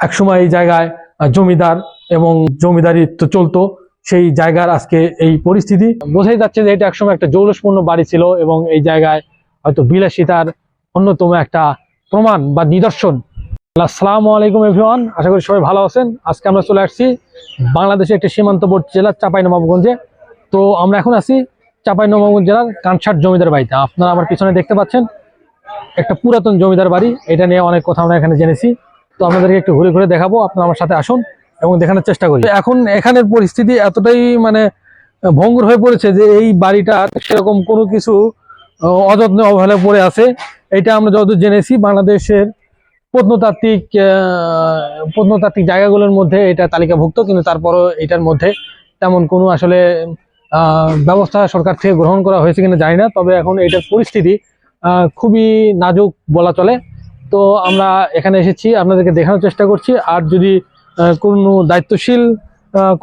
একসময় এই জায়গায় জমিদার এবং জমিদারিত্ব চলতো, সেই জায়গার আজকে এই পরিস্থিতি। বোঝাই যাচ্ছে যে এটা একসময় একটা জৌলসপূর্ণ বাড়ি ছিল এবং এই জায়গায় হয়তো বিলাসিতার অন্যতম একটা প্রমাণ বা নিদর্শন। আসসালামু আলাইকুম এভরিওয়ান আশা করি সবাই ভালো আছেন। আজকে আমরা চলে আসছি বাংলাদেশের একটি সীমান্তবর্তী জেলা, চাঁপাইনবাবগঞ্জে। তো আমরা এখন আছি চাঁপাইনবাবগঞ্জ জেলার কানসাট জমিদার বাড়িতে। আপনারা আমার পিছনে দেখতে পাচ্ছেন একটা পুরাতন জমিদার বাড়ি। এটা নিয়ে অনেক কথা আমরা এখানে জেনেছি। তো আপনাদেরকে একটু ঘুরে ঘুরে দেখাবো, আপনারা আমার সাথে আসুন এবং দেখানোর চেষ্টা করি। এখন এখানের পরিস্থিতি এতটাই মানে ভঙ্গুর হয়ে পড়েছে যে এই বাড়িটা সেরকম কোনো কিছু অযত্নে অবহেলায় পড়ে আছে। এটা আমরা যতদূর জেনেছি, বাংলাদেশের প্রত্নতাত্ত্বিক প্রত্নতাত্ত্বিক জায়গাগুলোর মধ্যে এটা তালিকাভুক্ত, কিন্তু তারপরও এটার মধ্যে তেমন কোনো আসলে ব্যবস্থা সরকার থেকে গ্রহণ করা হয়েছে কিনা জানি না, তবে এখন এটার পরিস্থিতি খুবই নাজুক বলা চলে। তো আমরা এখানে এসেছি, আপনাদেরকে দেখানোর চেষ্টা করছি। আর যদি কোনো দায়িত্বশীল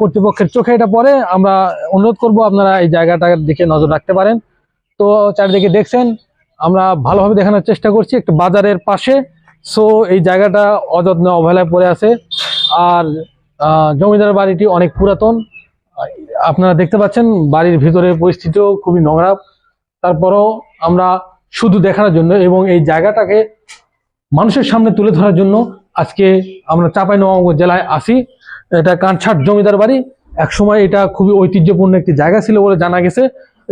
কর্তৃপক্ষের চোখে এটা পড়ে, আমরা অনুরোধ করব আপনারা এই জায়গাটার দিকে নজর রাখতে পারেন। তো চারিদিকে দেখছেন, আমরা ভালোভাবে দেখানোর চেষ্টা করছি। একটু বাজারের পাশে, সো এই জায়গাটা অযত্নে অবহেলায় পড়ে আছে। আর জমিদার বাড়িটি অনেক পুরাতন। আপনারা দেখতে পাচ্ছেন, বাড়ির ভিতরের পরিস্থিতিও খুবই নোংরা। তারপরও আমরা শুধু দেখানোর জন্য এবং এই জায়গাটাকে মানুষের সামনে তুলে ধরার জন্য আজকে আমরা চাঁপাইনবাবগঞ্জ জেলায় আসি। এটা কানছাট জমিদার বাড়ি। একসময় এটা খুবই ঐতিহ্যপূর্ণ একটি জায়গা ছিল বলে জানা গেছে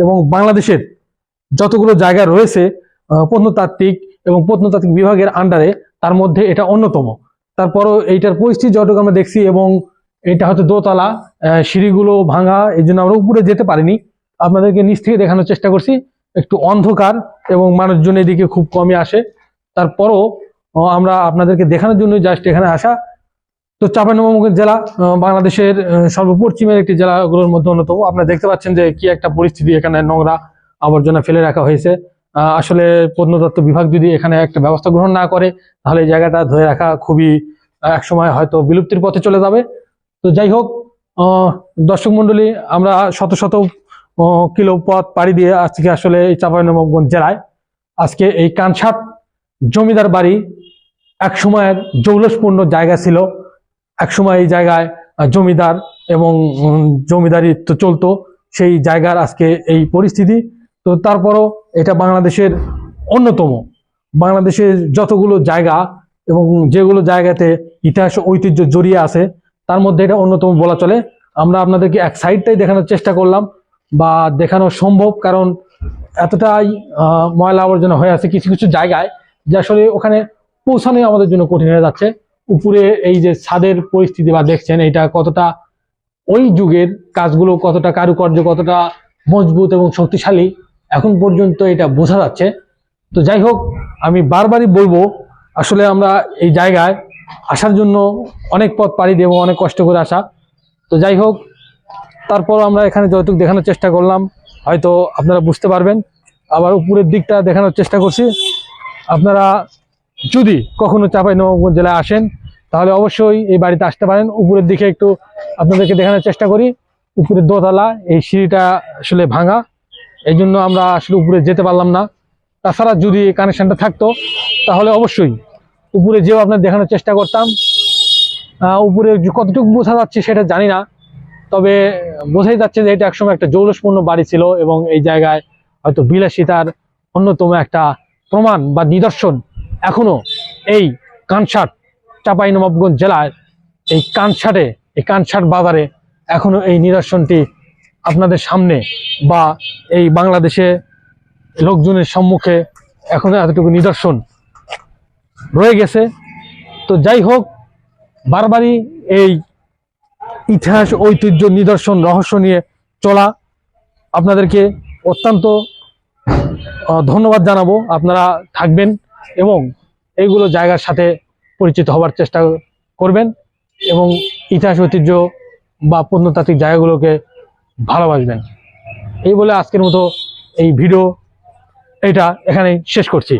এবং বাংলাদেশের যতগুলো জায়গা রয়েছে প্রত্নতাত্ত্বিক এবং প্রত্নতাত্ত্বিক বিভাগের আন্ডারে তার মধ্যে এটা অন্যতম। তারপরও এইটার পরিস্থিতি যতটুকু আমরা দেখছি এবং এটা হয়তো দোতলা সিঁড়িগুলো ভাঙা, এই জন্য আমরা উপরে যেতে পারিনি। আপনাদেরকে নিচ থেকে দেখানোর চেষ্টা করছি। একটু অন্ধকার এবং মানুষজন এদিকে খুব কমই আসে। তারপরও আমরা আপনাদেরকে দেখানোর জন্য জাস্ট এখানে আসা। তো চাঁপাইনবাবগঞ্জ জেলা বাংলাদেশের সর্বপশ্চিমের একটি জেলাগুলোর মধ্যে অন্যতম। আপনারা দেখতে পাচ্ছেন যে কি একটা পরিস্থিতি এখানে নোংরা আবর্জনা ফেলে রাখা হয়েছে। আসলে প্রত্নতত্ত্ব বিভাগ যদি এখানে একটা ব্যবস্থা গ্রহণ না করে, তাহলে এই জায়গাটা ধরে রাখা খুবই একসময় হয়তো বিলুপ্তির পথে চলে যাবে। তো যাই হোক দর্শক মন্ডলী আমরা শত শত কিলো পথ পাড়ি দিয়ে আজকে আসলে এই চাঁপাইনবাবগঞ্জ জেলায় আজকে এই কানসাত জমিদার বাড়ি এক সময়ের জৌলসপূর্ণ জায়গা ছিল। এক সময় এই জায়গায় জমিদার এবং উম, জমিদারিত্ব চলতো। সেই জায়গার আজকে এই পরিস্থিতি। তো তারপরও এটা বাংলাদেশের অন্যতম। বাংলাদেশের যতগুলো জায়গা এবং যেগুলো জায়গাতে ইতিহাস ঐতিহ্য জড়িয়ে আছে তার মধ্যে এটা অন্যতম বলা চলে। আমরা আপনাদেরকে এক সাইডটাই দেখানোর চেষ্টা করলাম বা দেখানো সম্ভব কারণ এতটাই ময়লা আবর্জনা হয়ে আছে কিছু কিছু জায়গায় যে আসলে ওখানে পৌঁছানোই আমাদের জন্য কঠিন হয়ে যাচ্ছে। উপরে এই যে ছাদের পরিস্থিতি বা দেখছেন এটা কতটা ওই যুগের কাজগুলো কতটা কারুকার্য, কতটা মজবুত এবং শক্তিশালী, এখন পর্যন্ত এটা বোঝা যাচ্ছে। তো যাই হোক, আমি বারবারই বলব, আসলে আমরা এই জায়গায় আসার জন্য অনেক পথ পাড়ি দেবো অনেক কষ্ট করে আসা। তো যাই হোক, তারপর আমরা এখানে যতটুকু দেখানোর চেষ্টা করলাম, হয়তো আপনারা বুঝতে পারবেন। আবার উপরের দিকটা দেখানোর চেষ্টা করছি। আপনারা যদি কখনো চাঁপাইনবাবগঞ্জ জেলায় আসেন, তাহলে অবশ্যই এই বাড়িতে আসতে পারেন। উপরের দিকে একটু আপনাদেরকে দেখানোর চেষ্টা করি। উপরের দোতলা, এই সিঁড়িটা আসলে ভাঙা। এই জন্য আমরা আসলে উপরে যেতে পারলাম না। তাছাড়া যদি কানেকশনটা থাকতো, তাহলে অবশ্যই উপরে যেও আপনার দেখানোর চেষ্টা করতাম। উপরে কতটুকু বোঝা যাচ্ছে সেটা জানি না। তবে বোঝাই যাচ্ছে যে এটা একসময় একটা জৌলসপূর্ণ বাড়ি ছিল এবং এই জায়গায় হয়তো বিলাসিতার অন্যতম একটা প্রমাণ বা নিদর্শন এখনও এই কানসাট চাঁপাইনবাবগঞ্জ জেলার এই কানসাটে এই কানসাট বাজারে এখনও এই নিদর্শনটি আপনাদের সামনে বা এই বাংলাদেশে লোকজনের সম্মুখে এখনও এতটুকু নিদর্শন রয়ে গেছে। তো যাই হোক, বারবারই এই ইতিহাস, ঐতিহ্য, নিদর্শন, রহস্য নিয়ে চলা আপনাদেরকে অত্যন্ত ধন্যবাদ জানাব। আপনারা থাকবেন। এবং এইগুলো জায়গার সাথে পরিচিত হবার চেষ্টা করবেন এবং ইতিহাস, ঐতিহ্য বা প্রত্নতাত্ত্বিক জায়গাগুলোকে ভালোবাসবেন। এই বলে আজকের মতো এই ভিডিও এটা এখানেই শেষ করছি।